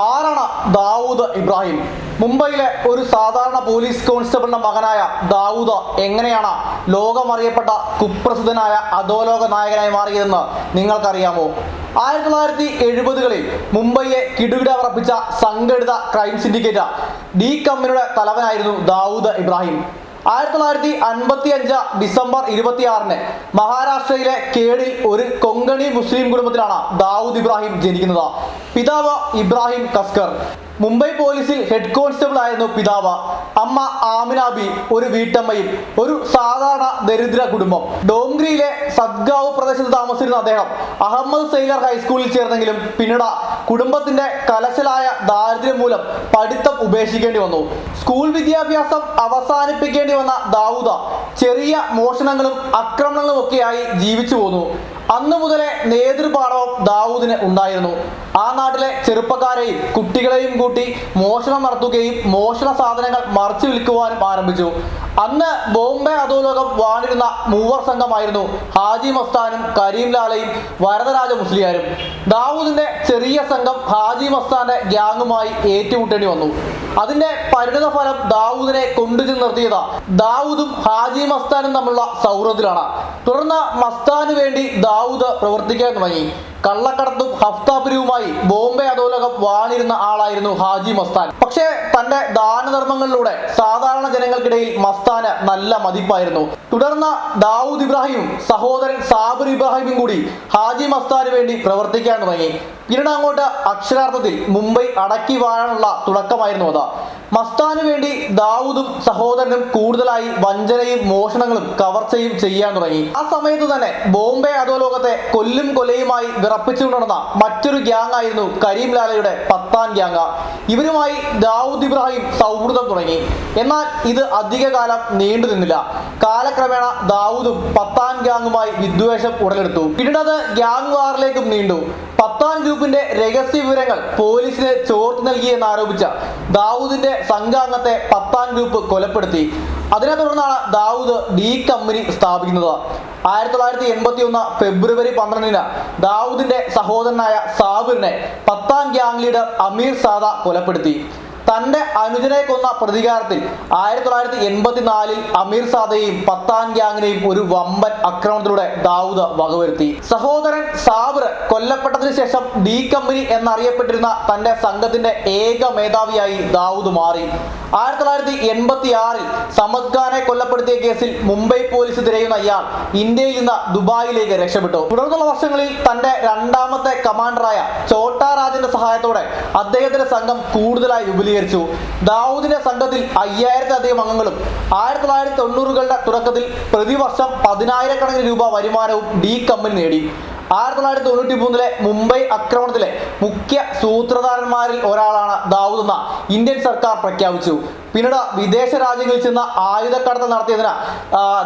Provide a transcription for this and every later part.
ആരാണ് ദാവൂദ് ഇബ്രാഹിം? മുംബൈയിലെ ഒരു സാധാരണ പോലീസ് കോൺസ്റ്റബിളിന്റെ മകനായ ദാവൂദ് എങ്ങനെയാണ് ലോകമറിയപ്പെട്ട കുപ്രസിദ്ധനായ അധോലോക നായകനായി മാറിയതെന്ന് നിങ്ങൾക്കറിയാമോ? ആയിരത്തി തൊള്ളായിരത്തി എഴുപതുകളിൽ മുംബൈയെ കിടുകിട ഉറപ്പിച്ച സംഘടിത ക്രൈം സിൻഡിക്കേറ്റ് ഡി കമ്പനിയുടെ തലവനായിരുന്നു ദാവൂദ് ഇബ്രാഹിം. ആയിരത്തി തൊള്ളായിരത്തി അൻപത്തി അഞ്ച് ഡിസംബർ ഇരുപത്തിയാറിന് മഹാരാഷ്ട്രയിലെ കേടിൽ ഒരു കൊങ്കണി മുസ്ലിം കുടുംബത്തിലാണ് ദാവൂദ് ഇബ്രാഹിം ജനിക്കുന്നത്. പിതാവ് ഇബ്രാഹിം കസ്കർ. മുംബൈ പോലീസിൽ ഹെഡ് കോൺസ്റ്റബിൾ ആയിരുന്നു പിതാവ്. അമ്മ ആമിനാബി ഒരു വീട്ടമ്മയും ഒരു സാധാരണ ദരിദ്ര കുടുംബം. ഡോംഗ്രിയിലെ സദ്ഗാവ് പ്രദേശത്ത് താമസിച്ചിരുന്ന അദ്ദേഹം അഹമ്മദ് സെയ്ലർ ഹൈസ്കൂളിൽ ചേർന്നെങ്കിലും പിന്നീട് കുടുംബത്തിന്റെ കലശലായ ദാരിദ്ര്യം മൂലം പഠിത്തം ഉപേക്ഷിക്കേണ്ടി വന്നു. സ്കൂൾ വിദ്യാഭ്യാസം അവസാനിപ്പിക്കേണ്ടി വന്ന ദാവൂദ ചെറിയ മോഷണങ്ങളും ആക്രമണങ്ങളും ഒക്കെയായി ജീവിച്ചു പോന്നു. അന്നു മുതലേ നേതൃപാഠവും ദാവൂദിന് ഉണ്ടായിരുന്നു. ആ നാട്ടിലെ ചെറുപ്പക്കാരെയും കുട്ടികളെയും കൂട്ടി മോഷണം നടത്തുകയും മോഷണ സാധനങ്ങൾ മറച്ചു വിൽക്കുവാനും ആരംഭിച്ചു. അന്ന് ബോംബെ അധോലോകം വാണിരുന്ന മൂവർ സംഘമായിരുന്നു ഹാജി മസ്താനും കരീം ലാലയും വരദരാജ മുസ്ലിയാരും. ദാവൂദിന്റെ ചെറിയ സംഘം ഹാജി മസ്താന്റെ ഗ്യാങ്ങുമായി ഏറ്റുമുട്ടേണ്ടി വന്നു. അതിന്റെ പരിണിത ഫലം ദാവൂദിനെ കൊണ്ടുചെന്ന് നിർത്തിയതാ. ദാവൂദും ഹാജി മസ്താനും തമ്മിലുള്ള സൗഹൃദത്തിലാണ്. തുടർന്ന് മസ്താന് വേണ്ടി ദാവൂദ് പ്രവർത്തിക്കാൻ തുടങ്ങി. കള്ളക്കടത്തും ഹഫ്താപുരിയുമായി ബോംബെ അധോലോകം വാണിരുന്ന ആളായിരുന്നു ഹാജി മസ്താൻ. പക്ഷേ തന്റെ ദാനധർമ്മങ്ങളിലൂടെ സാധാരണ ജനങ്ങൾക്കിടയിൽ മസ്താന് നല്ല മതിപ്പായിരുന്നു. തുടർന്ന് ദാവൂദ് ഇബ്രാഹിമും സഹോദരൻ സാബിർ ഇബ്രാഹിമും കൂടി ഹാജി മസ്താന് വേണ്ടി പ്രവർത്തിക്കാൻ തുടങ്ങി. പിന്നീട് അങ്ങോട്ട് അക്ഷരാർത്ഥത്തിൽ മുംബൈ അടക്കി വാഴാനുള്ള തുടക്കമായിരുന്നു അത്. മസ്താന് വേണ്ടി ദാവൂദും സഹോദരനും കൂടുതലായി വഞ്ചനയും മോഷണങ്ങളും കവർച്ചയും ചെയ്യാൻ തുടങ്ങി. ആ സമയത്ത് തന്നെ ബോംബെ അധോലോകത്തെ കൊല്ലും കൊലയുമായി വിറപ്പിച്ചു നടന്ന മറ്റൊരു ഗ്യാങ് ആയിരുന്നു കരീം ലാലയുടെ പത്താൻ ഗ്യാങ്. ഇവരുമായി ദാവൂദ് ഇബ്രാഹിം സൗഹൃദം തുടങ്ങി. എന്നാൽ ഇത് അധിക കാലം നീണ്ടു നിന്നില്ല. കാലക്രമേണ ദാവൂദും പത്താൻ ഗ്യാങ്ങുമായി വിദ്വേഷം ഉടലെടുത്തു. പിന്നീട് അത് ഗ്യാങ് വാറിലേക്കും നീണ്ടു. പത്താൻ ഗ്രൂപ്പിന്റെ രഹസ്യ വിവരങ്ങൾ പോലീസിന് ചോർത്ത് നൽകിയെന്നാരോപിച്ച ദാവൂദിന്റെ സംഘാംഗത്തെ പത്താൻ ഗ്രൂപ്പ് കൊലപ്പെടുത്തി. അതിനെ തുടർന്നാണ് ദാവൂദ് ഡി കമ്പനി സ്ഥാപിക്കുന്നത്. ആയിരത്തി തൊള്ളായിരത്തി എൺപത്തി ഒന്ന് ഫെബ്രുവരി പന്ത്രണ്ടിന് ദാവൂദിന്റെ സഹോദരനായ സാബിറിനെ പത്താൻ ഗ്യാങ് ലീഡർ അമീർ സാദ കൊലപ്പെടുത്തി. തന്റെ അനുജനെ കൊന്ന പ്രതികാരത്തിൽ ആയിരത്തി തൊള്ളായിരത്തി എൺപത്തിനാലിൽ അമീർ സാദയെയും പത്താൻ ഗ്യാങ്ങിനെയും ഒരു വമ്പൻ ആക്രമണത്തിലൂടെ ദാവൂദ് വകവരുത്തി. സഹോദരൻ സാബിർ കൊല്ലപ്പെട്ടതിനു ശേഷം ഡി കമ്പനി എന്നറിയപ്പെട്ടിരുന്ന തന്റെ സംഘത്തിന്റെ ഏക മേധാവിയായി ദാവൂദ് മാറി. ആയിരത്തി തൊള്ളായിരത്തി എൺപത്തി ആറിൽ സമദ് ഖാനെ കൊല്ലപ്പെടുത്തിയ കേസിൽ മുംബൈ പോലീസ് തിരയുന്ന ഇയാൾ ഇന്ത്യയിൽ നിന്ന് ദുബായിലേക്ക് രക്ഷപ്പെട്ടു. തുടർന്നുള്ള വർഷങ്ങളിൽ തന്റെ രണ്ടാമത്തെ കമാൻഡറായ ചോട്ടാ രാജന്റെ സഹായത്തോടെ അദ്ദേഹത്തിന്റെ സംഘം കൂടുതലായി വിപുലീകരിച്ചു ദാവൂദിന്റെ സംഘത്തിൽ അയ്യായിരത്തിലധികം അംഗങ്ങളും ആയിരത്തി തൊള്ളായിരത്തി തൊണ്ണൂറുകളുടെ തുടക്കത്തിൽ പ്രതിവർഷം പതിനായിരക്കണക്കിന് രൂപ വരുമാനവും ഡി കമ്പനി നേടി. ആയിരത്തി തൊള്ളായിരത്തി തൊണ്ണൂറ്റി മൂന്നിലെ മുംബൈ ആക്രമണത്തിലെ മുഖ്യ സൂത്രധാരന്മാരിൽ ഒരാളാണ് ദാവൂദ് എന്ന ഇന്ത്യൻ സർക്കാർ പ്രഖ്യാപിച്ചു. പിന്നീട് വിദേശ രാജ്യങ്ങളിൽ ചെന്ന ആയുധക്കടത്ത് നടത്തിയതിന്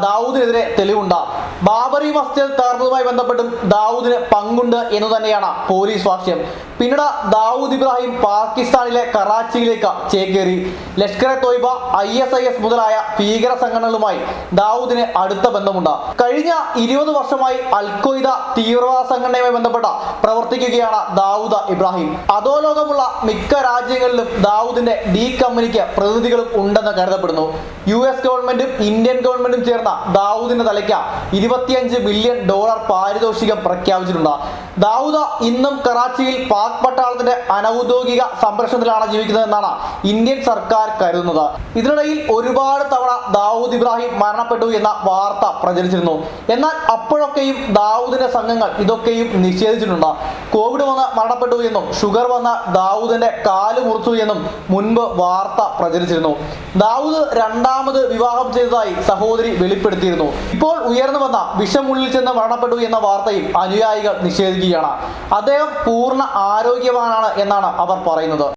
ദാവൂദിനെതിരെ തെളിവുണ്ട്. ബാബറി മസ്ജിദ് തകർന്നതുമായി ബന്ധപ്പെട്ടും ദാവൂദിന് പങ്കുണ്ട് എന്ന് തന്നെയാണ് പോലീസ് സാക്ഷ്യം പിന്നീട് ദാവൂദ് ഇബ്രാഹിം പാകിസ്ഥാനിലെ കറാച്ചിയിലേക്ക് ചേക്കേറി. Lashkar e Toiba I S I S മുതലായ ഭീകര സംഘടനകളുമായി ദാവൂദിന് അടുത്ത ബന്ധമുണ്ട്. കഴിഞ്ഞ ഇരുപത് വർഷമായി അൽഖ്വയ്ദ തീവ്രവാദ സംഘടനയുമായി ബന്ധപ്പെട്ട പ്രവർത്തിക്കുകയാണ് ദാവൂദ് ഇബ്രാഹിം. അധോലോകമുള്ള മിക്ക രാജ്യങ്ങളിലും ദാവൂദിന്റെ ഡി കമ്പനിക്ക് പ്രതിനിധികളും ഉണ്ടെന്ന് കരുതപ്പെടുന്നു. യു എസ് ഗവൺമെന്റും ഇന്ത്യൻ ഗവൺമെന്റും ചേർന്ന ദാവൂദിന്റെ തലയ്ക്ക് ഇരുപത്തിയഞ്ച് ബില്യൺ ഡോളർ പാരിതോഷികം പ്രഖ്യാപിച്ചിട്ടുണ്ട്. ദാവൂദ ഇന്നും കറാച്ചിയിൽ പാക് പട്ടാളത്തിന്റെ അനൗദ്യോഗിക സംരക്ഷണത്തിലാണ് ജീവിക്കുന്നതെന്നാണ് ഇന്ത്യൻ സർക്കാർ കരുതുന്നത്. ഇതിനിടയിൽ ഒരുപാട് തവണ ദാവൂദ് ഇബ്രാഹിം മരണപ്പെട്ടു എന്ന വാർത്ത പ്രചരിച്ചിരുന്നു. എന്നാൽ അപ്പോഴൊക്കെയും ദാവൂദിന്റെ സംഘങ്ങൾ ഇതൊക്കെയും നിഷേധിച്ചിട്ടുണ്ട്. കോവിഡ് വന്ന് മരണപ്പെട്ടു എന്നും ഷുഗർ വന്ന ദാവൂദിന്റെ കാൽ മുറിച്ചു എന്നും മുൻപ് വാർത്ത പ്രചരിച്ചിരുന്നു. ദാവൂദ് രണ്ടാമത് വിവാഹം ചെയ്തതായി സഹോദരി വെളിപ്പെടുത്തിയിരുന്നു. ഇപ്പോൾ ഉയർന്നു വന്ന വിഷമുള്ളിൽ ചെന്ന് മരണപ്പെട്ടു എന്ന വാർത്തയും അനുയായികൾ നിഷേധിക്കുകയാണ്. അദ്ദേഹം പൂർണ ആരോഗ്യവാനാണ് എന്നാണ് അവർ പറയുന്നത്.